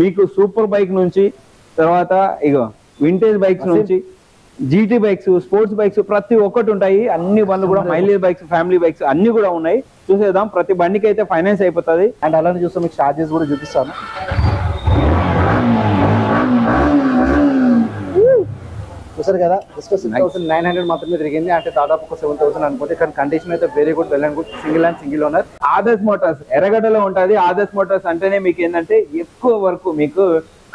మీకు super bike నుంచి తర్వాత ఇగో వింటేజ్ బైక్స్ నుంచి జీటీ బైక్స్ స్పోర్ట్స్ బైక్స్ ప్రతి ఒక్కటి ఉంటాయి. అన్ని బండ్లు కూడా మైలేజ్ బైక్స్ ఫ్యామిలీ బైక్స్ అన్ని కూడా ఉన్నాయి. చూసేద్దాం ప్రతి బండికి అయితే ఫైనాన్స్ అయిపోతుంది. అండ్ అలానే చూస్తే మీకు చార్జెస్ కూడా చూపిస్తాను. చూసారు కదా? Just six thousand nine hundred మాత్రమే తిరిగింది. అంటే దాదాపు ఒక సెవెన్ థౌసండ్ అనుకుంటే కానీ కండిషన్ అయితే very good well and good single and single owner Adarsh motors ఎర్రగడ్డలో ఉంటది. ఆదర్శ్ మోటార్స్ అంటేనే మీకు ఏంటంటే ఎక్కువ వరకు మీకు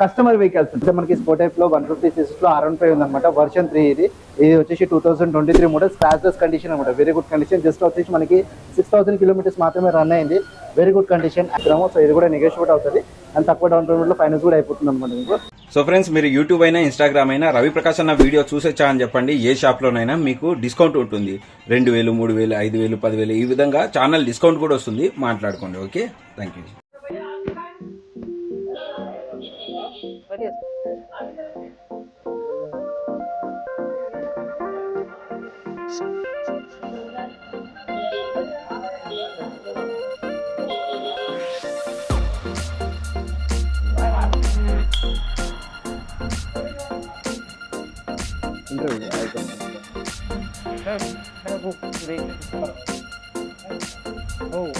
కస్టమర్ వెహికల్స్ ఉంటాయి. అంటే మనకి స్పోర్ట్లో వన్ ఫిఫ్టీ సిక్స్లో ఆర్ ఫైవ్ ఉందన్నమాట. వర్షన్ త్రీ ఇది. ఇది వచ్చేసి two thousand twenty three model scratchless condition అనమాట. వెరీ గుడ్ కండిషన్ జస్ట్ వచ్చేసి మనకి సిక్స్ థౌసండ్ కిలోమీటర్స్ మాత్రమే రన్ అయింది. వెరీ గుడ్ కండిషన్ సో ఇది కూడా నెగోషియేట్ అవుతుంది. అండ్ తక్కువ డౌన్ పేమెంట్లో ఫైనాన్స్ కూడా అయిపోతుంది అనమాట మీకు. సో ఫ్రెండ్స్ మీరు యూట్యూబ్ అయినా ఇన్స్టాగ్రామ్ అయినా రవి ప్రకాష్ అన్న వీడియో చూసొచ్చా అని చెప్పండి. ఏ షాప్లోనైనా మీకు డిస్కౌంట్ ఉంటుంది. రెండు వేలు మూడు వేలు ఐదు వేలు పదివేలు ఈ విధంగా ఛానల్ డిస్కౌంట్ కూడా వస్తుంది. మాట్లాడుకోండి okay thank you Oh,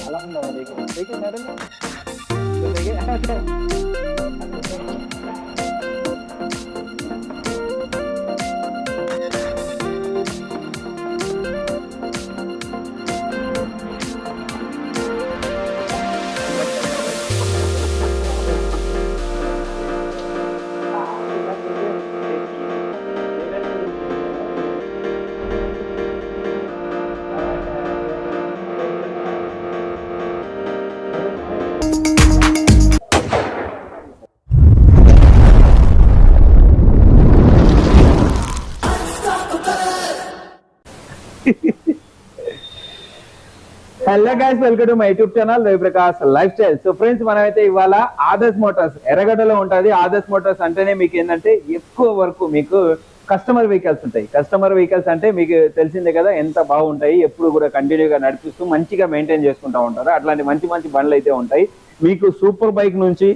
alam na, hindi ko. Hindi ko na rin. Hindi ko na rin. Hello guys welcome to my YouTube channel Raviprakash lifestyle so friends మనమైతే ఇవాళ ఆదర్శ్ మోటార్స్ ఎర్రగడ్డలో ఉంటది. ఆదర్శ్ మోటార్స్ అంటేనే మీకు ఏంటంటే ఎక్కువ వరకు మీకు కస్టమర్ వెహికల్స్ ఉంటాయి. కస్టమర్ వెహికల్స్ అంటే మీకు తెలిసిందే కదా ఎంత బాగుంటాయి ఎప్పుడు కూడా కంటిన్యూగా నడిపిస్తూ మంచిగా మెయింటైన్ చేసుకుంటా ఉంటారు. అట్లాంటి మంచి మంచి బండ్లు అయితే ఉంటాయి. మీకు సూపర్ బైక్ నుంచి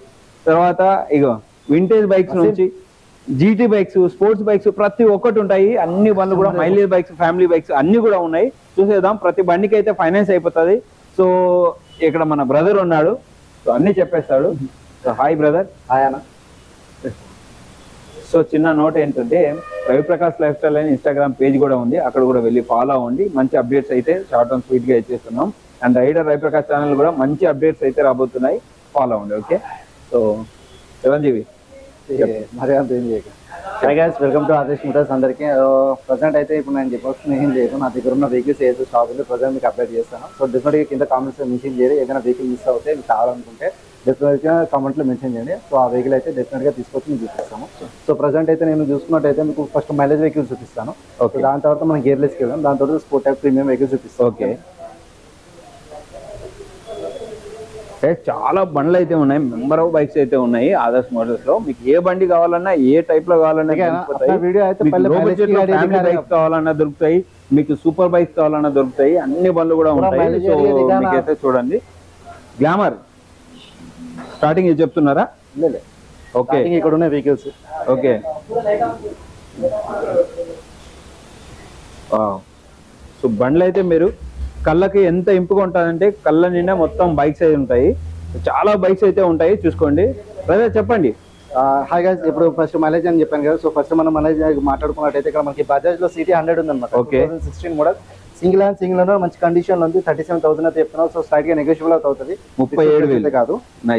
తర్వాత ఇగో వింటేజ్ బైక్స్ నుంచి జీటీ బైక్స్ స్పోర్ట్స్ బైక్స్ ప్రతి ఒక్కటి ఉంటాయి. అన్ని బండ్లు కూడా మైలేజ్ బైక్స్ ఫ్యామిలీ బైక్స్ అన్ని కూడా ఉన్నాయి. చూసేద్దాం. ప్రతి బండికి అయితే ఫైనాన్స్ అయిపోతుంది. సో ఇక్కడ మన బ్రదర్ ఉన్నాడు. సో అన్ని చెప్పేస్తాడు. సో హాయ్ బ్రదర్ ఆయన సో చిన్న నోట్ ఏంటంటే రవిప్రకాష్ లైఫ్ స్టైల్ అని ఇన్స్టాగ్రామ్ పేజ్ కూడా ఉంది. అక్కడ కూడా వెళ్ళి ఫాలో అవ్వండి. మంచి అప్డేట్స్ అయితే షార్ట్ అండ్ స్వీట్గా ఇచ్చేస్తున్నాం. అండ్ రైడర్ రవిప్రకాష్ ఛానల్ కూడా మంచి అప్డేట్స్ అయితే రాబోతున్నాయి. ఫాలో అవ్వండి ఓకే సో చిరంజీవి మరి అంత ఏం చేయక guys welcome to Adesh motors అందరికీ. ప్రజెంట్ అయితే ఇప్పుడు నేను చెప్పాల్సిన ఏం లేదు. నా దగ్గర ఉన్న వెహికల్స్ ఏదో స్టాక్ ఉంది. ప్రజెంట్ మీకు అప్డేట్ చేస్తాను. సో డెఫినెట్గా కింద కామెంట్స్ మెన్షన్ చేయండి. ఏదైనా వెహికల్ మిస్ అవుతే మీకు కావాలనుకుంటే డెఫినెట్గా కామెంట్లో మెన్షన్ చేయండి. సో ఆ వెహికల్ అయితే డెఫినెట్గా తీసుకొచ్చి మీకు చూపిస్తాము. సో ప్రజెంట్ అయితే నేను చూసుకున్నట్టయితే మీకు ఫస్ట్ మైలేజ్ వెహికల్ చూపిస్తాను. దాని తర్వాత మనం గేర్లెస్కి వెళ్దాం. దాని తర్వాత స్పోర్ట్ టైప్ ప్రీమియం వెహికల్ చూపిస్తాం ఓకే ఏ, చాలా బండ్లు అయితే ఉన్నాయి. మెంబర్ ఆఫ్ బైక్స్ అయితే ఉన్నాయి. ఆదర్శ్ మోటార్స్లో. మీకు ఏ బండి కావాలన్నా ఏ టైప్లో కావాలన్నా. బైక్స్ కావాలన్నా దొరుకుతాయి. మీకు సూపర్ బైక్స్ కావాలన్నా దొరుకుతాయి. అన్ని బండ్లు కూడా ఉంటాయి. సో? మీకైతే చూడండి. గ్లామర్ స్టార్టింగ్ ఇది చెప్తున్నారా? లేదు ఓకే ఇక్కడ ఉన్నాయి వెహికల్స్ ఓకే సో బండ్లు అయితే మీరు కళ్ళకి ఎంత ఇంపుగా ఉంటుందంటే కళ్ళ నిండా మొత్తం బైక్స్ అయితే ఉంటాయి. చాలా బైక్స్ అయితే ఉంటాయి చూసుకోండి. బ్రదర్ చెప్పండి. హాయ్ గైస్ ఇప్పుడు ఫస్ట్ మైలేజ్ అని చెప్పాను కదా సో ఫస్ట్ మనం మైలేజ్ మాట్లాడుకున్నట్టయితే ఇక్కడ మనకి బజాజ్లో సిటీ హండ్రెడ్ ఉందన్నమాట Okay. Sixteen model single hand single owner మంచి కండిషన్లో ఉంది. థర్టీ సెవెన్ థౌసండ్ అయితే చెప్తున్నాం సో స్లైట్గా నెగోషియబుల్ అవుతుంది. ముప్పై ఏడు వేలు. కాదు.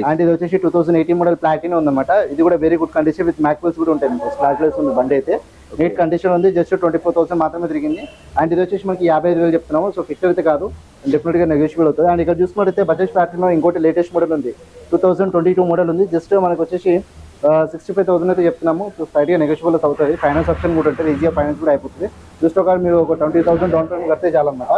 అండ్ ఇది వచ్చేసి two thousand eighteen model Platina ఉందన్నమాట. ఇది కూడా very good condition with mag wheels కూడా ఉంటాయి మీకు స్లాట్లెస్ ఉంది బండి అయితే. నీట్ కండిషన్ ఉంది. జస్ట్ ట్వంటీ ఫోర్ థౌసండ్ మాత్రమే తిరిగింది. అండ్ ఇది వచ్చేసి మనకి యాభై ఐదు వేలు చెప్తున్నాము. సో ఫిక్స్ అయితే కాదు. డెఫినెట్గా నెగోషియబుల్ అవుతుంది. అండ్ ఇక్కడ చూసుకున్నట్టయితే బజాజ్ ప్లాటిన్ ఇంకోటి లేటెస్ట్ మోడల్ ఉంది. Two thousand twenty two model ఉంది. జస్ట్ మనకు వచ్చేసి సిక్స్టీ ఫైవ్ థౌసండ్ అయితే చెప్తున్నాము. సైడ్గా స్లైట్గా నెగోషియబుల్ అవుతుంది. ఫైనాన్స్ ఆప్షన్ కూడా ఉంటుంది. ఈజీగా ఫైనాన్స్ కూడా అయిపోతుంది. జస్ట్ ఒక మీరు ఒక ట్వంటీ థౌసండ్ డౌన్ పేమెంట్ కడితే చాలన్నమాట.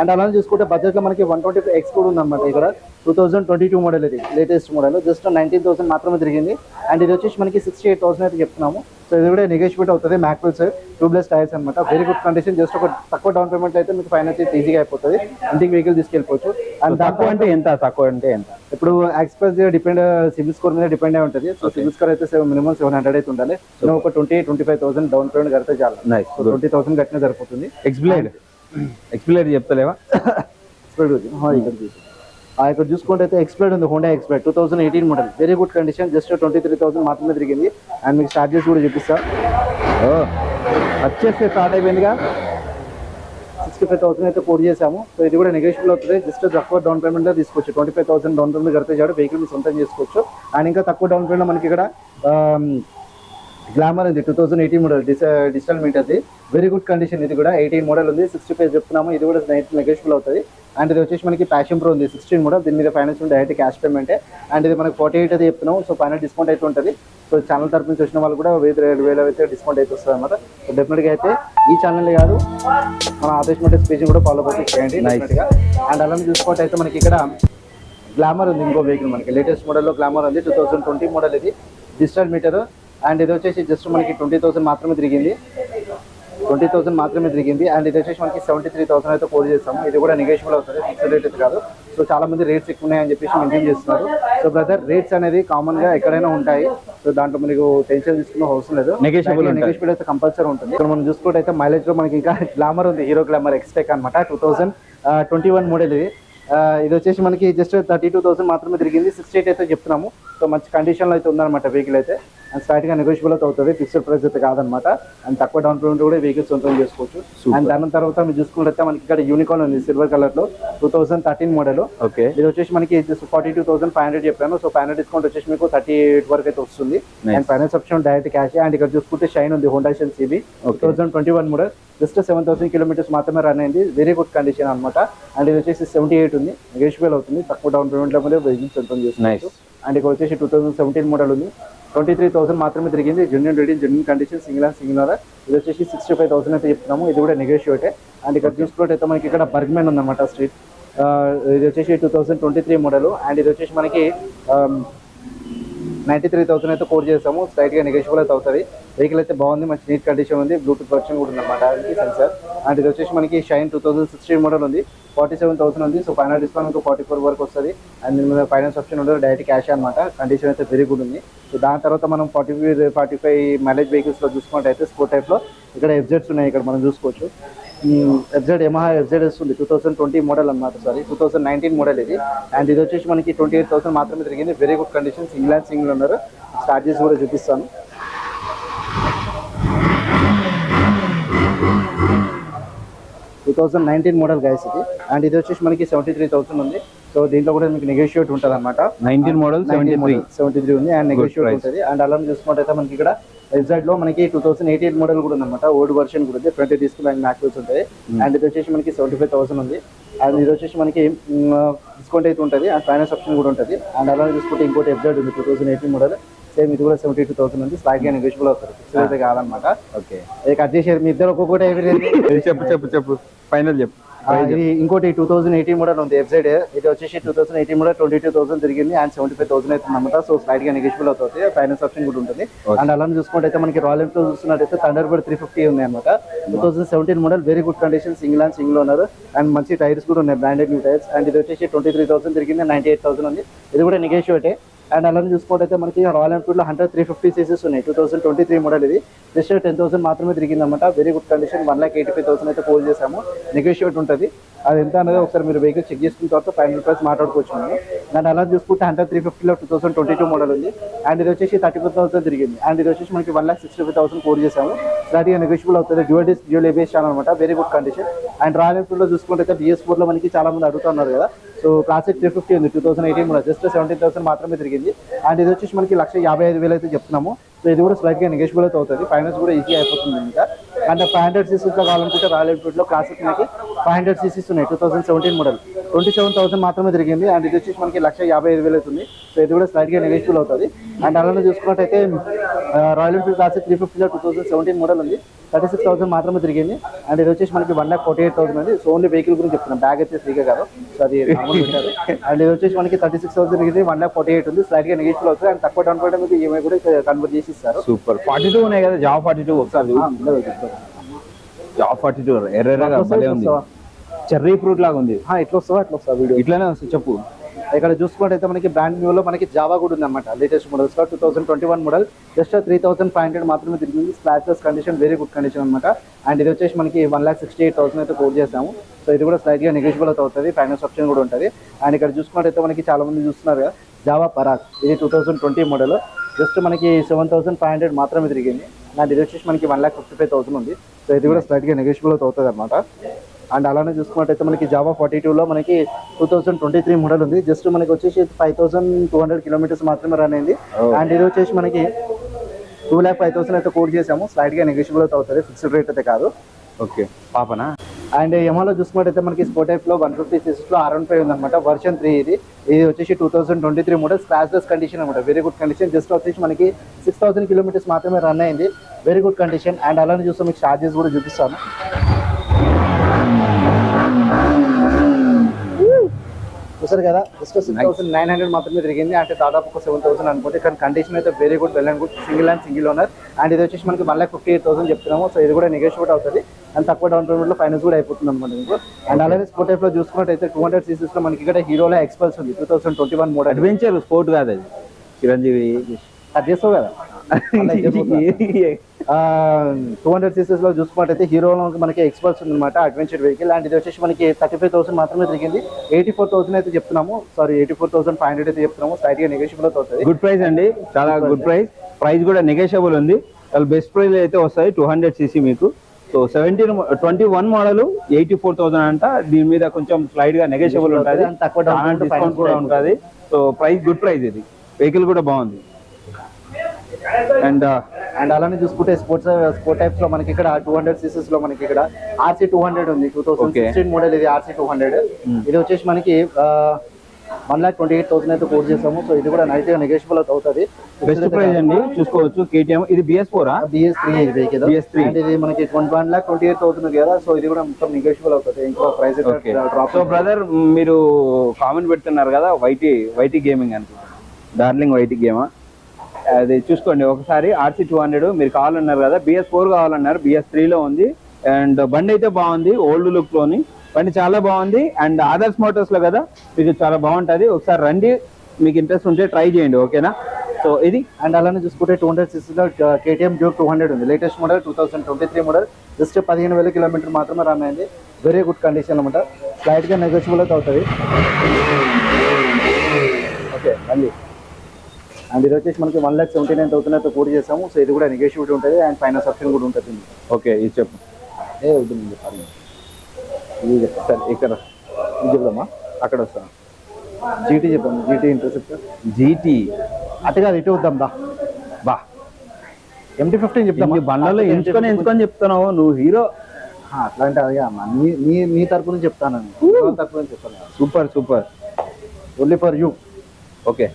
అండ్ అలానే చూసుకుంటే బడ్జెట్లో మనకి వన్ ట్వంటీ ఎక్స్ కూడా ఉందన్నమాట ఇక్కడ. Two thousand twenty two model ఇది latest model just nineteen thousand మాత్రమే తిరిగింది. అండ్ ఇది వచ్చేసి మనకి సిక్స్టీ ఎయిట్ థౌసండ్ అయితే చెప్తున్నాము. సో ఇది కూడా నెగోషియేట్ అవుతుంది మ్యాక్వెల్స్ ట్యూబ్లెస్ టైర్స్ అనమాట వెరీ గుడ్ కండిషన్ జస్ట్ ఒక తక్కువ డౌన్ పేమెంట్ అయితే మీకు ఫైనాన్స్ అయితే ఈజీగా అయిపోతుంది. ఇంటికి వెహికల్ తీసుకెళ్ళిపోవచ్చు. అండ్ తక్కువ అంటే ఎంత? తక్కువ అంటే ఎంత? ఇప్పుడు ఎక్స్ప్రెస్ డిపెండ్ సివిల్ స్కోర్ మీద డిపెండ్ అయి ఉంటుంది. సో సివిల్ స్కోర్ అయితే మినిమం సెవెన్ హండ్రెడ్ అయితే ఉండాలి. సో ఒక twenty twenty five thousand down payment కడితే చాలు. నైస్ సో ట్వంటీ థౌసండ్ కట్టినా సరిపోతుంది. ఎక్స్ప్లైడ్ ఎక్స్ప్లైడ్ చెప్తలేవా? ఆ, ఇక్కడ ఇక్కడ చూసుకుంటే అయితే ఎక్స్ప్లైడ్ ఉంది Honda X Blade two thousand eighteen model very good condition just twenty three thousand మాత్రమే తిరిగింది. అండ్ మీకు చార్జెస్ కూడా చూపిస్తా. వచ్చేస్తే స్టార్ట్ అయిపోయిందిగా. సిక్స్టీ ఫైవ్ థౌసండ్ అయితే కోడ్ చేసాము సో ఇది కూడా నెగోషియబుల్ అవుతుంది. జస్ట్ తక్కువ డౌన్ పేమెంట్లో తీసుకోవచ్చు. Twenty five thousand down payment కడితే చాలు వెహికల్ సొంతం చేసుకోవచ్చు. అండ్ ఇంకా తక్కువ డౌన్ పేమెంట్ మనకి ఇక్కడ గ్లామర్ ఉంది. Two thousand eighteen model digital meter అది. వెరీ గుడ్ కండిషన్ ఇది కూడా. ఎయిటీన్ మోడల్ ఉంది. సిక్స్టీ ఫైవ్ చెప్తున్నాము. ఇది కూడా నైట్ నెగోషియబుల్ అవుతుంది. అండ్ ఇది వచ్చేసి మనకి ప్యాషన్ ప్రో ఉంది సిక్స్టీన్ మోడల్ దీని మీద finance direct cash payment and ఇది మనకి ఫార్టీ ఎయిట్ అయితే చెప్తున్నాము. సో ఫైనల్ డిస్కౌంట్ అయితే ఉంటుంది. సో ఛానల్ తరపు నుంచి వచ్చిన వాళ్ళు కూడా వెయ్యి రెండు వేల అయితే డిస్కౌంట్ అయితే వస్తుంది అనమాట సో డెఫినెట్గా అయితే ఈ ఛానల్ కాదు మన ఆదేశ్ మోటర్స్ పేజ్ కూడా ఫాలో అయితే చేయండి డెఫినెట్గా అండ్ అలానే చూసుకుంటే అయితే మనకి ఇక్కడ గ్లామర్ ఉంది ఇంకో వెహికల్ మనకి. లేటెస్ట్ మోడల్లో గ్లామర్ ఉంది టూ థౌసండ్ ట్వంటీ మోడల్ ఇది. డిజిటల్ మీటర్ అండ్ ఇది వచ్చేసి జస్ట్ మనకి ట్వంటీ థౌసండ్ మాత్రమే తిరిగింది. ట్వంటీ థౌసండ్ మాత్రమే తిరిగింది. అండ్ ఇది వచ్చేసి మనకి సెవెంటీ త్రీ థౌసండ్ అయితే కోడ్ చేస్తాము. ఇది కూడా నెగోషియబుల్ అవుతుంది. ఫిక్స్డ్ రేట్ అయితే కాదు. సో చాలా మంది రేట్స్ ఎక్కువ ఉన్నాయని చెప్పేసి మెయింటైన్ చేస్తున్నారు. సో బ్రదర్ రేట్స్ అనేది కామన్గా ఎక్కడైనా ఉంటాయి. సో దాంట్లో మనకు టెన్షన్ తీసుకున్న అవసరం లేదు. ఉంటుంది. నెగోషియబుల్ అయితే కంపల్సరీ ఉంటుంది. ఇక్కడ మనం చూసుకుంటే అయితే మైలేజ్లో మనకి ఇంకా గ్లామర్ ఉంది. హీరో గ్లామర్ ఎక్స్టెక్ అనమాట two thousand twenty one model ఇది. ఇది వచ్చేసి మనకి జస్ట్ థర్టీ టూ థౌసండ్ మాత్రమే తిరిగింది. సిక్స్టీ ఎయిట్ అయితే చెప్తున్నాము. సో మంచి కండిషన్లో అయితే ఉందన్నమాట వెహికల్ అయితే. అండ్ స్టార్ట్గా నెగోషియబుల్ అవుతుంది ఫిక్స్డ్ ప్రైస్ అయితే కాదనమాట. అండ్ తక్కువ డౌన్ పేమెంట్ కూడా వెహికల్ సొంతం చేసుకోవచ్చు. అండ్ దాని తర్వాత మీరు చూసుకుంటే మనకి ఇక్కడ యూనికాన్ ఉంది సిల్వర్ కలర్లో. Two thousand thirteen model okay ఇది వచ్చేసి మనకి forty two thousand five hundred చెప్పాను. సో ఫైవ్ హండ్రెడ్ డిస్కౌంట్ వచ్చేసి మీకు థర్టీ ఎయిట్ వరకు అయితే వస్తుంది. And finance option direct cash and ఇక్కడ చూసుకుంటే షైన్ ఉంది Honda Shine CB two. Thousand twenty one model just seven thousand kilometres మాత్రమే రన్ అయింది. వెరీ గుడ్ కండిషన్ అనమాట. అండ్ ఇది వచ్చేసి సెవెంటీ ఎయిట్ ఉంది. నెగోషియబుల్ అవుతుంది. తక్కువ డౌన్ పేమెంట్లో వెహికల్ సొంతం. చేసుకోవచ్చు. అండ్ ఇక్కడ వచ్చేసి టూ థౌసండ్ సెవెంటీన్ మోడల్ ఉంది. ట్వంటీ త్రీ థౌసండ్ మాత్రమే తిరిగింది. Genuine ready genuine condition single and single are ఇది వచ్చేసి సిక్స్టీ ఫైవ్ థౌసండ్ అయితే చెప్తున్నాము. ఇది కూడా నెగోషియేట్ అండ్ ఇక్కడ చూసుకుంటే అయితే మనకి ఇక్కడ బర్గ్మెన్ ఉందన్నమాట స్ట్రీట్ ఇది వచ్చేసి two thousand twenty three model and ఇది వచ్చేసి మనకి నైంటీ త్రీ థౌసండ్ అయితే కోర్ చేసాము స్ట్రైట్గా నెగోషియబుల్ అయితే అవుతుంది. వెహికల్ అయితే బాగుంది మంచి నీట్ కండిషన్ ఉంది. బ్లూటూత్ వర్షన్ కూడా ఉందన్నమాట అది సెన్సార్ అండ్ ఇది వచ్చేసి మనకి Shine two thousand sixteen model ఉంది. ఫార్టీ సెవెన్ థౌసండ్ ఉంది. So final discount forty four వరకు వస్తుంది. అండ్ దీని మీద ఫైనాన్స్ ఆప్షన్ ఉండదు. డైరెక్ట్ క్యాష్ అనమాట కండిషన్ అయితే వెరీ గుడ్ ఉంది. సో దాని తర్వాత మనం ఫార్టీ ఫార్టీ ఫైవ్ మైలేజ్ వెహికల్స్లో చూసుకుంటే అయితే స్పోర్ట్ టైప్లో ఇక్కడ ఎఫ్జెడ్స్ ఉన్నాయి. ఇక్కడ మనం చూసుకోవచ్చు. ఎఫ్జెడ్ యమహా ఎఫ్జెడ్ వస్తుంది టూ థౌసండ్ ట్వంటీ మోడల్ అనమాట sorry two thousand nineteen model ఇది. అండ్ ఇది వచ్చేసి మనకి ట్వంటీ ఎయిట్ థౌసండ్ మాత్రమే తిరిగింది. Very good condition single and single ఉన్నారు స్టార్ట్ చేసి కూడా చూపిస్తాను. Two thousand nineteen model guys ఇది. అండ్ ఇది వచ్చేసి మనకి సెవెంటీ త్రీ థౌసండ్ ఉంది. సో దీంట్లో కూడా మీకు నెగోషియేట్ ఉంటుంది అనమాట nineteen model seventy three seventy three ఉంది. And negotiate. ఉంటుంది. అండ్ అలా చూసుకుంటే మనకి ఇక్కడ లో మనకి టూ థౌసండ్ ఎయిటీన్ మోడల్ కూడా ఉందన్నమాట. ఓల్డ్ వర్షన్ కూడా ఉంది. ట్వంటీ డిస్క్ అండ్ మ్యాక్స్ ఉంటుంది అండ్ ఇది వచ్చేసి మనకి సెవెంటీ ఫైవ్ థౌసండ్ ఉంది. అండ్ ఇది వచ్చేసి మనకి డిస్కౌంట్ అయితే ఉంటుంది. అండ్ ఫైనాన్స్ ఆప్షన్ కూడా ఉంటుంది. అండ్ అలా చూసుకుంటే ఇంకోటి ఎగ్జాక్ట్ ఉంది two thousand eighteen model same ఇది కూడా సెవెంటీ టూ థౌసండ్ ఉంది. స్లాగ్గా నెగోషియబుల్ అవుతుంది. ఫిక్స్ అయితే కాదనమాట ఓకే కట్ చేసేది మీ ఇద్దరు ఒక్కొక్కటి చెప్పు చెప్పు చెప్పు. ఫైనల్ చెప్పు. ఇది ఇంకోటి టూ థౌసండ్ ఎయిటీన్ మోడల్ ఉంది. వెబ్సైట్ ఇది వచ్చేసి two thousand eighteen model twenty two thousand తిరిగింది. అండ్ సెవెంటీ ఫైవ్ థౌసండ్ అయితే అనమాట సో స్లైడ్గా నెగిషిబుల్ అవుతుంది. ఫైనాన్స్ ఆప్షన్ కూడా ఉంటుంది. అండ్ అలా చూసుకుంటే మనకి రాయల్ ఎన్ఫీల్డ్ చూస్తున్నట్టయితే థండర్ బర్డ్ త్రీ ఫిఫ్టీ ఉంది అనమాట two thousand seventeen model very good condition single and single ఉన్నారు అండ్ మంచి టైర్స్ కూడా ఉన్నాయి. బ్రాండెడ్ న్యూ టైర్స్ అండ్ ఇది వచ్చేసి ట్వంటీ త్రీ థౌసండ్ తిరిగింది. నైన్టీ ఎయిట్ థౌసండ్ ఉంది. ఇది కూడా నెగోషియేటే అండ్ అలానే చూసుకుంటే మనకి Royal Enfield hundred three fifty CCs ఉన్నాయి. Two thousand twenty three model ఇది. జస్ట్ టెన్ థౌసండ్ మాత్రమే తిరిగిందన్నమాట. Very good condition one lakh eighty five thousand అయితే కోల్ చేసాము నెగోషియేట్ ఉంటుంది. అది ఎంత అనేది ఒకసారి మీరు వెహికల్ చెక్ చేసుకున్న తర్వాత ఫైవ్ హండ్రెడ్ ప్రైస్ మాట్లాడుకోవచ్చు మనం. దాని అలా చూసుకుంటే హండ్రెడ్ త్రీ ఫిఫ్టీలో two thousand twenty two model ఉంది. అండ్ ఇది వచ్చేసి థర్టీ ఫోర్ థౌసండ్ తిరిగింది. అండ్ ఇది వచ్చేసి మనకి one lakh sixty five thousand quote చేసాము స్టార్టింగ్ నెగోషియబుల్ అవుతుంది. Dual disc dual ABS channel అనమాట very good condition and Royal ఎన్ఫీల్డ్లో చూసుకుంటే అయితే బిఎస్ ఫోర్లో మనకి చాలా మంది అడుగుతున్నారు కదా. సో క్లాసిక్ త్రీ ఫిఫ్టీ ఉంది. టూ థౌసండ్ ఎయిటీన్ కూడా జస్ట్ సెవెంటీన్ థౌసండ్ మాత్రమే తిరిగింది. అండ్ ఇది వచ్చేసి మనకి లక్ష యాభై ఐదు వేలు అయితే చెప్తున్నాము. సో ఇది కూడా స్లైట్గా నెగోషియబుల్ అయితే అవుతుంది. ఫైనాన్స్ కూడా ఈజీ అయిపోతుంది ఇంకా. అండ్ ఫైవ్ హండ్రెడ్ సీసీస్లో కావాలనుకుంటే రాయల్ ఎన్ఫీల్డ్లో క్లాసిక్ మనకి ఫైవ్ హండ్రెడ్ సీసీస్ ఉన్నాయి. Two thousand seventeen model twenty seven thousand మాత్రమే తిరిగింది అండ్ ఇది వచ్చేసి మనకి లక్ష యాభై ఐదు వేలు అవుతుంది సో ఇది కూడా స్లైడ్గా నెగోషియబుల్ అవుతుంది. అండ్ అలానే చూసుకున్నట్టయితే రాయల్ ఎన్ఫీల్డ్ క్లాసిక్ త్రీ ఫిఫ్టీలో టూ థౌసండ్ సెవెంటీన్ మోడల్ ఉంది. థర్టీ సిక్స్ థౌసండ్ మాత్రమే తిరిగింది. అండ్ ఇది వచ్చేసి మనకి one lakh forty eight thousand ఉంది సో ఓన్లీ వెహికల్ గురించి చెప్తున్నాం. బ్యాగ్ అయితే ఫ్రీగా కాదు సో అది పెట్టారు. అండ్ ఇది వచ్చేసి మనకి థర్టీ సిక్స్ థౌసండ్ తిరిగింది. వన్ ల్యాక్ ఫార్టీ ఎయిట్ ఉంది. స్లైడ్గా నెగోషియబుల్ అవుతుంది. అండ్ తక్కువ డౌన్ పేమెంట్ మీకు ఈఎంఐ కూడా కన్వర్ట్ చేసి ఇస్తారు. సూపర్ ఫార్టీ టూ ఉన్నాయి కదా. జాబ్ ఫార్టీ టూ ఒకసారి జాబ్ ఫార్టీ టూ ఉంది. చెర్రీ ఫ్రూట్ లాగా ఉంది. ఆ, ఎట్లా వస్తావా? అట్లా వస్తావా? వీడియో. ఇట్లానే వస్తుంది. చెప్పు. ఇక్కడ చూసుకున్నట్టయితే మనకి బ్రాండ్ న్యూలో మనకి జావా కూడా ఉంది అనమాట latest models two thousand twenty one model just three thousand five hundred మాత్రమే తిరిగింది. Scratchless condition very good condition అనమాట అండ్ ఇది వచ్చేసి మనకి one lakh sixty eight thousand అయితే కోట్ చేసాము సో ఇది కూడా స్లైట్గా గా అవుతుంది ఫైనాన్స్ ఆప్షన్ కూడా ఉంటుంది. అండ్ ఇక్కడ చూసుకున్నట్టయితే మనకి చాలామంది చూస్తున్నారు కదా జావా పరాక్ ఇది two thousand twenty model just మనకి సెవెన్ థౌసండ్ ఫైవ్ హండ్రెడ్ మాత్రమే తిరిగింది. అండ్ ఇది వచ్చేసి మనకి one lakh fifty five thousand ఉంది. సో ఇది కూడా స్లైట్గా గా అవుతుంది అనమాట అండ్ అలానే చూసుకున్నట్టయితే మనకి జావా ఫార్టీ టూలో మనకి two thousand twenty three model ఉంది. జస్ట్ మనకి వచ్చేసి five thousand two hundred kilometres మాత్రమే రన్ అయింది. Oh. అండ్ ఇది వచ్చేసి మనకి టూ ల్యాక్ ఫైవ్ థౌసండ్ అయితే కోడ్ చేసాము. స్లైడ్గా నెగోషియబుల్ అయితే అవుతుంది. ఫిక్స్డ్ రేట్ అయితే కాదు. ఓకే పాపనా? అండ్ యమాలో చూసుకున్నట్టయితే మనకి స్పోర్ట్ టైప్లో వన్ ఫిఫ్టీ సిక్స్లో ఆర్ వన్ ఫైవ్ ఉందన్నమాట. వర్షన్ త్రీ ఇది. ఇది వచ్చేసి two thousand twenty three model scratchless condition అనమాట వెరీ గుడ్ కండిషన్ జస్ట్ వచ్చేసి మనకి సిక్స్ థౌసండ్ కిలోమీటర్స్ మాత్రమే రన్ అయింది. వెరీ గుడ్ కండిషన్ అండ్ అలానే చూస్తే మీకు చార్జెస్ కూడా చూపిస్తాను. చూసారు కదా? Just six thousand nine hundred మాత్రమే తిరిగింది. అంటే దాదాపు ఒక సెవెన్ థౌసండ్ అనుకుంటే. కానీ కండిషన్ అయితే very good well and good single and single owner and ఇది వచ్చేసి మనకి one lakh fifty eight thousand చెప్తున్నాము. సో ఇది కూడా నెగోషియేట్ అవుతుంది. అండ్ తక్కువ డౌన్ పేమెంట్లో ఫైనాన్స్ కూడా అయిపోతుంది అనమాట మీకు. అండ్ అలానే స్పోర్ట్ టైప్లో చూసుకున్నట్టయితే టూ హండ్రెడ్ సీసీస్లో మనకి ఇక్కడ హీరోలో ఎక్స్పల్స్ ఉంది. Two thousand twenty one model adventure sport కాదు అది. చిరంజీవి. అది చేస్తావు కదా? టూ హండ్రెడ్ సీసీస్లో చూసుకున్నట్టయితే హీరోలో మనకి ఎక్స్పల్స్ ఉందన్నమాట అడ్వెంచర్ వెహికల్. అండ్ ఇది వచ్చేసి మనకి థర్టీ ఫైవ్ థౌసండ్ మాత్రమే తిరిగింది. ఎయిటీ ఫోర్ థౌసండ్ అయితే చెప్తున్నాము. Sorry eighty four thousand five hundred అయితే చెప్తున్నాము. స్లైట్గా నెగోషియబుల్ అవుతుంది. గుడ్ ప్రైస్ అండి. చాలా గుడ్ ప్రైస్ ప్రైస్ కూడా నెగోషియబుల్ ఉంది. చాలా బెస్ట్ ప్రైస్ అయితే వస్తాయి టూ హండ్రెడ్ సీసీ మీకు. So seventeen twenty one model eighty four thousand అంట. దీని మీద కొంచెం స్లైడ్గా నెగోషియబుల్ ఉంటుంది. తక్కువ డిస్కౌంట్ కూడా ఉంటుంది. సో ప్రైస్ గుడ్ ప్రైస్ ఇది. వెహికల్ కూడా బాగుంది. అండ్ అండ్ అలానే చూసుకుంటే స్పోర్ట్స్ స్పోర్ట్ టైప్స్లో మనకి ఇక్కడ టూ హండ్రెడ్ సీసీస్లో మనకి ఇక్కడ ఆర్సీ టూ హండ్రెడ్ ఉంది. Two thousand. సిక్స్టీన్ మోడల్ ఇది ఆర్సీ టూ హండ్రెడ్ ఇది వచ్చేసి మనకి one lakh twenty eight thousand అయితే కోట్ చేసాము. సో ఇది కూడా నైట్గా నెగోషియబుల్ అవుతుంది. బెస్ట్ ప్రైస్ అండి. చూసుకోవచ్చు. కేటీఎం ఇది BS four BS three BS3. And ఇది మనకి one lakh twenty eight thousand కదా. సో ఇది కూడా మొత్తం నెగోషియబుల్ అవుతుంది. ఇంకో ప్రైస్ డ్రాప్ సో బ్రదర్ మీరు కామెంట్ పెడుతున్నారు కదా వైటీ వైటీ గేమింగ్ అనుకుంటున్నాను డార్లింగ్ వైటీ గేమా అది చూసుకోండి ఒకసారి ఆర్సీ టూ హండ్రెడ్ మీరు కావాలన్నారు కదా బిఎస్ ఫోర్ కావాలన్నారు బిఎస్ త్రీలో ఉంది. అండ్ బండి అయితే బాగుంది ఓల్డ్ లుక్లోని బండి చాలా బాగుంది అండ్ ఆదర్స్ మోటార్స్లో కదా మీకు చాలా బాగుంటుంది. ఒకసారి రండి మీకు ఇంట్రెస్ట్ ఉంటే ట్రై చేయండి ఓకేనా? సో ఇది అండ్ అలానే చూసుకుంటే టూ హండ్రెడ్ సిక్స్లో కేటీఎం డ్యూక్ టూ హండ్రెడ్ ఉంది. Latest model two thousand twenty three model just పదిహేను వేల కిలోమీటర్ మాత్రమే రన్ అయింది. వెరీ గుడ్ కండిషన్ అనమాట స్లైట్గా నెగోషియబుల్ అయితే అవుతుంది. ఓకే మళ్ళీ అండ్ ఇది వచ్చేసి మనకి one lakh seventy nine thousand అయితే పూర్తి చేసాము. సో ఇది కూడా నెగోషియబుల్ ఉంటుంది. అండ్ ఫైనాన్స్ ఆప్షన్ కూడా ఉంటుంది. ఓకే ఇది చెప్పు. ఏ చెప్పాలి ఇది చెప్తా సరే ఇక్కడ. ఇది చెప్దామా? అక్కడ వస్తాను. జీటీ చెప్దాం జీటీ ఇంటర్సెప్ట్ జీటీ అటు కాదు ఇటు వద్దాం బా. ఎంటీ ఫిఫ్టీన్ చెప్తాం బండ్లలో ఎంచుకొని ఎంచుకొని చెప్తున్నావు? నువ్వు హీరో. అట్లాంటి అదిగా అమ్మా. నీ నీ తరపు నుంచి చెప్తాను తరపు నుంచి చెప్తాను. Super super only for you okay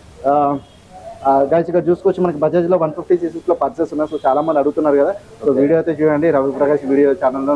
guys ఇక్కడ చూసుకోవచ్చు మనకి బజాజ్లో వన్ ఫిఫ్టీ సీసీస్లో పర్చేస్ ఉన్నాయి. సో చాలా మంది అడుగుతున్నారు కదా. సో వీడియో అయితే చూడండి. రవి ప్రకాష్ వీడియో ఛానల్లో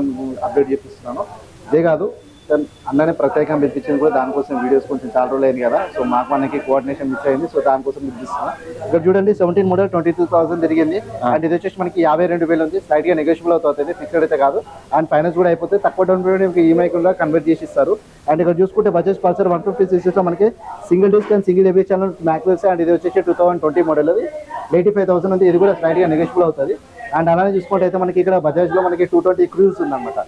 అప్డేట్ చేపిస్తున్నాను. ఇదే కాదు then అన్ననే ప్రత్యేకంగా పిలిపించింది కూడా దానికోసం వీడియోస్ కొంచెం చాలా రోజులు అయింది కదా. సో మాకు మనకి కోఆర్డినేషన్ మిస్ అయింది. సో దానికోసం పిలిపిస్తున్నాను ఇక్కడ చూడండి seventeen model twenty two thousand తిరిగింది అండ్ ఇది వచ్చేసి మనకి యాభై రెండు వేలు ఉంది. స్లైట్గా నెగోషియబుల్ అవుతుంది. ఫిక్స్డ్ అయితే కాదు. అండ్ ఫైనాన్స్ కూడా అయిపోతే తక్కువ డౌన్ పేమెంట్ ఈఎంఐ కూడా కన్వర్ట్ చేసి ఇస్తారు. అండ్ ఇక్కడ చూసుకుంటే బజాజ్ పల్సర్ వన్ ఫిఫ్టీ సీసీస్లో మనకి single disc and single AB channel మ్యాక్వెల్స్ and ఇది వచ్చేసి టూ థౌసండ్ ట్వంటీ మోడల్ అది. ఎయిటీ ఫైవ్ థౌసండ్ ఉంది. ఇది కూడా స్లైట్గా నెగోషియబుల్ అవుతుంది. అండ్ అలానే చూసుకుంటే అయితే మనకి ఇక్కడ బజాజ్లో మనకి టూ ట్వంటీ క్రూజ్ ఉందన్నమాట.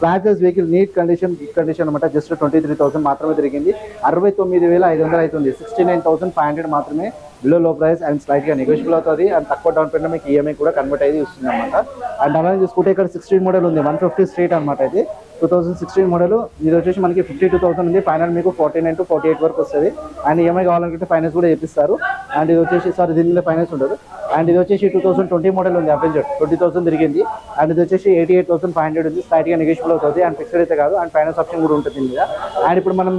Scratches vehicle neat condition condition అనమాట. జస్ట్ ట్వంటీ త్రీ థౌసండ్ మాత్రమే తిరిగింది. అరవై తొమ్మిది వేల ఐదు వందలు అవుతుంది sixty nine thousand five hundred మాత్రమే బిలో లో ప్రైస్ అండ్ స్లైట్గా నెగోషియబుల్ అవుతుంది. అండ్ తక్కువ డౌన్ పేమెంట్ మీకు ఈఎంఐ కూడా కన్వర్ట్ అయ్యి ఇస్తుంది అనమాట. అండ్ అలానే చూసుకుంటే ఇక్కడ సిక్స్టీన్ మోడల్ ఉంది. వన్ ఫిఫ్టీ స్ట్రీట్ అనమాట ఇది. టూ థౌసండ్ సిక్స్టీన్ మోడల్ ఇది వచ్చేసి మనకి ఫిఫ్టీ టూ థౌసండ్ ఉంది. ఫైనల్ మీకు forty nine to forty eight వరకు వస్తుంది అండ్ ఈఎంఐ కావాలనుకుంటే ఫైనాన్స్ కూడా చేపిస్తారు. అండ్ ఇది వచ్చేసి సార్ దీనిలో ఫైనాన్స్ ఉండదు. అండ్ ఇది వచ్చేసి టూ థౌసండ్ ట్వంటీ మోడల్ ఉంది అవెంజర్ ట్వంటీ థౌసండ్ తిరిగింది. అండ్ ఇది వచ్చేసి eighty eight thousand five hundred ఉంది. స్లైట్గా నెగోషియబుల్ అవుతుంది. అండ్ ఫిక్స్డ్ అయితే కాదు. అండ్ ఫైనాన్స్ ఆప్షన్ కూడా ఉంటుంది మీద. అండ్ ఇప్పుడు మనం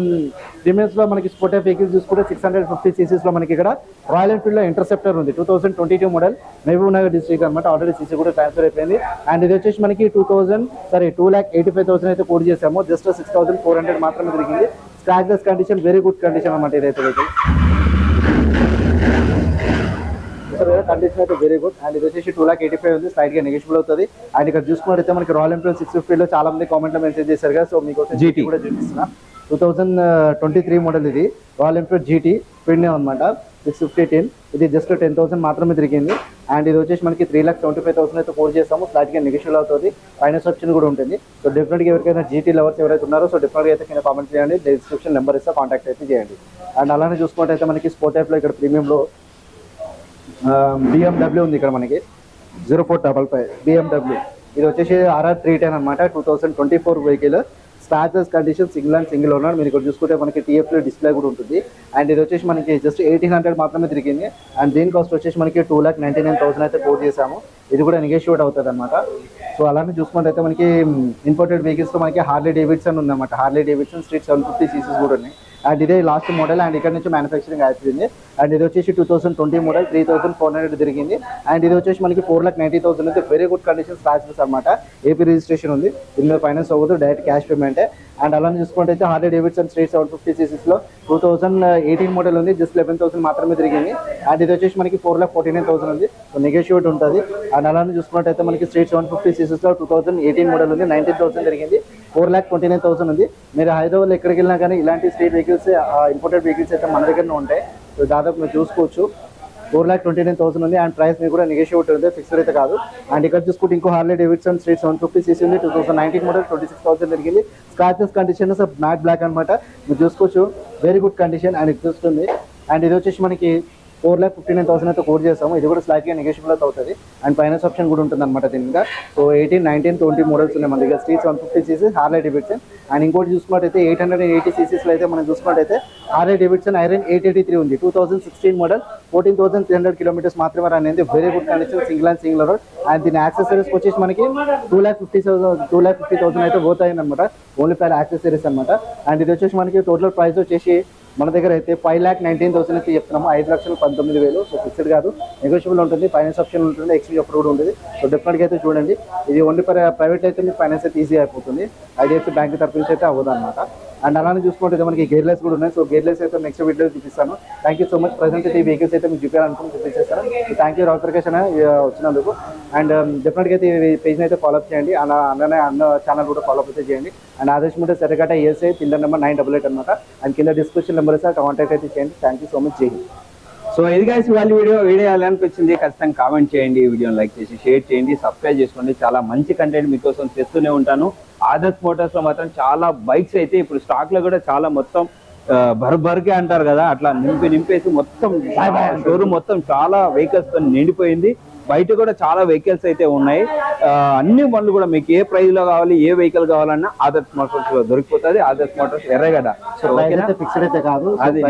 ప్రీమియమ్స్లో మనకి స్పోర్ట్ వెహికల్స్ చూసుకుంటే సిక్స్ హండ్రెడ్ ఫిఫ్టీ సీసీస్లో మనకి ఇక్కడ రాయల్ ఎన్ఫీల్డ్లో ఇంటర్సెప్టర్ ఉంది. Two thousand twenty two model Mahabubnagar district అనమాట ఆల్రెడీ సీసీ కూడా ట్రాన్స్ఫర్ అయిపోయింది. అండ్ ఇది వచ్చేసి మనకి two thousand sorry two lakh eighty five thousand అయితే కోడ్ చేసాము just six thousand four hundred మాత్రమే తిరిగింది. Scratchless condition very good condition అనమాట ఇదైతే వెహికల్ కండిషన్ అయితే వెరీ గుడ్ అండ్ ఇది వచ్చేసి టూ లాక్ ఎయిటీ ఫైవ్ ఉంది స్లైట్గా నెగిషిబుల్ అవుతుంది. అండ్ ఇక్కడ చూసుకున్నట్టయితే మనకి రాయల్ ఎన్ఫీల్డ్ సిక్స్ ఫిఫ్టీలో చాలా మంది కామెంట్లో మెన్షన్ చేశారు కదా సో మీకు GT. కూడా చూపిస్తున్నా. Two thousand twenty three model ఇది. రాయల్ ఎన్ఫీల్డ్ జీటీ స్పీడ్ అనమాట సిక్స్ ఫిఫ్టీ టెన్ ఇది జస్ట్ టెన్ థౌసండ్ మాత్రమే తిరిగింది. అండ్ ఇది వచ్చేసి మనకి three lakhs seventy five thousand అయితే ఫోర్ చేస్తాము. స్లైట్ నెగిషియల్ అవుతుంది. ఫైనాన్స్ ఆప్షన్ కూడా ఉంటుంది. సో డెఫినెట్గా ఎవరికైనా జీటీ లవర్స్ ఎవరైతే ఉన్నారో సో డెఫినెట్గా అయితే కింద కామెంట్ చేయండి. డిస్క్రిప్షన్ నెంబర్ ఇస్తే కాంటాక్ట్ అయితే చేయండి. అండ్ అలానే చూసుకుంటే అయితే మనకి స్పోర్ట్ టైప్లో ఇక్కడ ప్రీమియంలో బిఎండబ్ల్యూ ఉంది ఇక్కడ మనకి. Zero four double five BMW ఇది వచ్చేసి ఆర్ఆర్ త్రీ టెన్ అనమాట two thousand twenty four vehicle starters condition single and single owner మీరు ఇక్కడ చూసుకుంటే మనకి టీఎఫ్లో డిస్ప్లే కూడా ఉంటుంది. అండ్ ఇది వచ్చేసి మనకి జస్ట్ ఎయిటీన్ హండ్రెడ్ మాత్రమే తిరిగింది. అండ్ దీని కాస్ట్ వచ్చేసి మనకి two lakh ninety nine thousand అయితే కోట్ చేసాము ఇది కూడా నెగోషియేట్ అవుతుంది అనమాట సో అలానే చూసుకుంటే అయితే మనకి mm, ఇంపోర్టెడ్ వెహికల్స్ మనకి హార్లీ డేవిడ్సన్ ఉందన్నమాట. Harley Davidson street seven fifty CCs కూడా ఉన్నాయి. అండ్ ఇదే లాస్ట్ మోడల్ అండ్ ఇక్కడ నుంచి మ్యానుఫ్యాక్చరింగ్ అయిపోయింది. అండ్ ఇది వచ్చేసి two thousand twenty model three thousand four hundred తిరిగింది. అండ్ ఇది వచ్చేసి మనకి ఫోర్ లాక్ నైన్టీ థౌసండ్ అయితే వెరీ గుడ్ కండిషన్ స్టార్ట్స్ అనమాట ఏపీ రిజిస్ట్రేషన్ ఉంది. ఇందులో ఫైనాన్స్ అవ్వదు డైరెక్ట్ క్యాష్ పేమెంటే అండ్ అలానే చూసుకుంటే అయితే Harley Davidson street seven fifty సీసీస్లో two thousand eighteen model ఉంది. జస్ట్ లెవెన్ థౌసండ్ మాత్రమే తిరిగింది. అండ్ ఇది వచ్చేసి మనకి four lakh forty nine thousand ఉంది. నెగోషియేట్ ఉంటుంది. అండ్ అలానే చూసుకున్నట్టయితే మనకి స్ట్రీట్ సెవెన్ ఫిఫ్టీ సీసీస్లో టూ థౌసండ్ ఎయిటీన్ మోడల్ ఉంది. నైన్టీన్ థౌసండ్ తిరిగింది. Four lakh twenty nine thousand ఉంది. మీరు హైదరాబాద్ ఎక్కడికి వెళ్ళినా కానీ ఇలాంటి స్ట్రీట్ వెహికల్స్ ఇంపోర్టెడ్ వెహికల్స్ అయితే మన దగ్గరనే ఉంటాయి. సో దాదాపు మీరు చూసుకోవచ్చు. Four lakh twenty nine thousand ఉంది. అండ్ ప్రైస్ మీకు కూడా నెగోషియేట్ ఉంది ఫిక్స్డ్ అయితే కాదు. అండ్ ఇక్కడ చూసుకుంటే ఇంకో Harley Davidson street seven fifty CC ఉంది. Two thousand nineteen model twenty six thousand జరిగింది స్క్రాచెస్ కండిషన్ మ్యాట్ బ్లాక్ అనమాట మీరు చూసుకోవచ్చు. వెరీ గుడ్ కండిషన్ అండ్ ఇది చూస్తుంది. అండ్ ఇది వచ్చేసి మనకి four lakh fifty nine thousand అయితే కోర్ చేస్తాము. ఇది కూడా స్లైట్గా నెగోషియబుల్ అయితే అవుతుంది. అండ్ ఫైనాన్స్ ఆప్షన్ కూడా ఉంటుంది అనమాట దీని మీద. So eighteen nineteen twenty models ఉన్నాయి మన దగ్గర. Streets one fifty CC Harley Davidson and ఇంకోటి చూసుకున్నట్టయితే ఎయిట్ హండ్రెడ్ అండ్ ఎయిటీ సీసీస్లో అయితే మనం చూసుకున్నట్టయితే Harley Davidson iron eight eighty three ఉంది. Two thousand sixteen model fourteen thousand three hundred kilometres మాత్రమే రన్ అయింది. Very good condition single and single road and దీని యాక్సెసరీస్ వచ్చేసి మనకి two lakh fifty thousand two lakh fifty thousand అయితే పోతాయి అనమాట only fire accessories అనమాట అండ్ ఇది వచ్చేసి మనకి టోటల్ ప్రైస్ వచ్చేసి మన దగ్గర అయితే ఫైవ్ ల్యాక్ నైన్టీన్ థౌసండ్ అయితే చెప్తున్నాము. ఐదు లక్షలు పంతొమ్మిది వేలు. సో ఫిక్స్డ్ కాదు. నెగోషియబుల్ ఉంటుంది. ఫైనాన్స్ ఆప్షన్ ఉంటుంది. ఎక్స్పీ అప్రూవ్డ్ ఉంటుంది. సో డెఫినెట్గా అయితే చూడండి. ఇది ఓన్లీ ప్రైవేట్ అయితే మీకు ఫైనాన్స్ అయితే ఈజీ అయిపోతుంది. ఐడిఎఫ్సి బ్యాంక్ తరఫు నుంచి అయితే అవ్వదు అనమాట అండ్ అలానే చూసుకుంటే మనకి గేర్లెస్ కూడా ఉన్నాయి. సో గేర్లెస్ అయితే నెక్స్ట్ వీడియో చూపిస్తాను. Thank you so much present అయితే ఈ వెహికల్స్ అయితే మీకు చూపించాలనుకుని చూపించేస్తాను. థ్యాంక్ యూ రావు వచ్చినందుకు. అండ్ um, డెఫినెట్గా అయితే ఈ పేజ్ని అయితే ఫాలో అప్ చేయండి. అన్న అన్న ఛానల్ కూడా ఫాలో అప్ అయితే చేయండి. అండ్ ఆదేశ్ ముంటే సరిగట ASI pillar number nine double eight అనమాట అండ్ కింద డిస్క్రిప్షన్ నెంబర్ సార్ కాంటాక్ట్ అయితే చేయండి. థ్యాంక్ యూ సో మచ్ జై సో ఇది గైస్ ఇవాళ వీడియో వీడియో ఎలా అనిపించింది ఖచ్చితంగా కామెంట్ చేయండి ఈ వీడియోని లైక్ చేసి షేర్ చేయండి సబ్స్క్రైబ్ చేసుకోండి. చాలా మంచి కంటెంట్ మీకోసం తెస్తూనే ఉంటాను. ఆదర్శ్ మోటార్స్లో మాత్రం చాలా బైక్స్ అయితే ఇప్పుడు స్టాక్లో కూడా చాలా మొత్తం బర్బర్కే అంటారు కదా అట్లా నింపి నింపేసి మొత్తం షోరూమ్ మొత్తం చాలా వెహికల్స్తో నిండిపోయింది. బయట కూడా చాలా వెహికల్స్ అయితే ఉన్నాయి. అన్ని బండ్లు కూడా మీకు ఏ ప్రైస్లో కావాలి ఏ వెహికల్ కావాలన్నా ఆదర్శ్ మోటార్స్లో దొరికిపోతుంది. ఆదర్శ్ మోటార్స్ ఎర్రగడ్డ? అయితే ఫిక్స్డ్ అయితే కాదు. అది.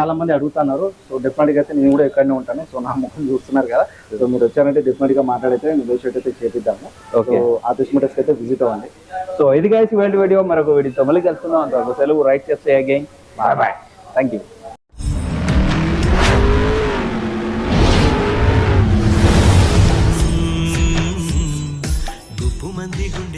చాలా మంది అడుగుతున్నారు. సో డెఫినెట్గా అయితే నేను కూడా ఇక్కడనే ఉంటాను. సో నా ముఖం చూస్తున్నారు కదా. సో మీరు వచ్చారంటే డెఫినెట్గా మాట్లాడితే నెగోషియేట్ అయితే చేపిద్దాము. సో ఆఫీస్ మీటర్స్ అయితే విజిట్ అవ్వండి. సో ఇది గైస్ ఇవాళ వీడియో మరొక వీడియోతో మళ్ళీ కలుసుకుందాం. సెలవు. రైట్ చేస్తే again bye bye thank you దిగుండి